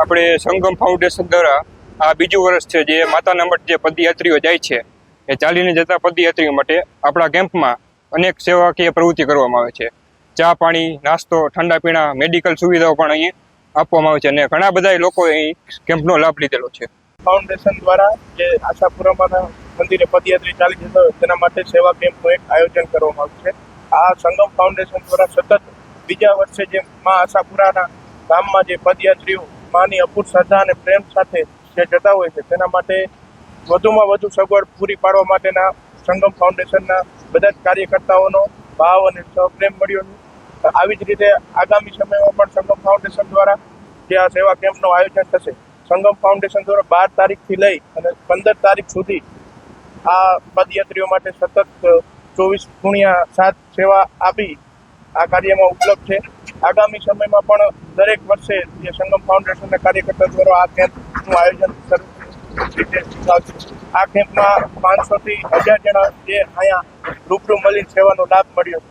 આપણે સંગમ ફાઉન્ડેશન દ્વારા આ બીજું વર્ષ છે જે માતાના મઠ જે પદયાત્રીઓ જાય છે, એ ચાલીને જતા પદયાત્રીઓ માટે આપણા કેમ્પમાં અનેક સેવાકીય પ્રવૃત્તિ કરવામાં આવે છે. ચા પાણી, નાસ્તો, ઠંડા પીણા મેડિકલ સુવિધાઓ પણ અહીં આપવામાં આવે છે અને ઘણા બધા લોકો અહીં કેમ્પનો લાભ લીધેલો છે. ફાઉન્ડેશન દ્વારા જે આશાપુરામાં મંદિરે પદયાત્રી ચાલી જતો તેના માટે સેવા કેમ્પનું એક આયોજન કરવામાં આવ્યું છે. આ સંગમ ફાઉન્ડેશન દ્વારા સતત બીજા વર્ષે જે મા આશાપુરાના ગામમાં જે પદયાત્રીઓ માની અપૂર શ્રદ્ધા અને પ્રેમ સાથે જે જતા હોય છે, તેના માટે વધુમાં વધુ સગવડ પૂરી પાડવા માટેના સંગમ ફાઉન્ડેશનના બધા જ કાર્યકર્તાઓનો ભાવ અને સહપ્રેમ મળ્યો આવી જ રીતે આગામી સમયમાં પણ સંગમ ફાઉન્ડેશન દ્વારા જે આ સેવા કેમ્પનું આયોજન થશે, સંગમ ફાઉન્ડેશન દ્વારા બાર તારીખથી લઈ અને પંદર તારીખ સુધી આ પદયાત્રીઓ માટે સતત ચોવીસ ગુણ્યા સાત સેવા આપી આ કાર્યમાં ઉપલબ્ધ છે. આગામી સમયમાં પણ દરેક વર્ષે જે સંગમ ફાઉન્ડેશનના કાર્યકર્તા દ્વારા આ કેમ્પનું આયોજન શરૂ આ કેમ્પમાં પાંચસોથી હજાર જણા જે અહીંયા રૂબરૂ મળી સેવાનો લાભ મળ્યો.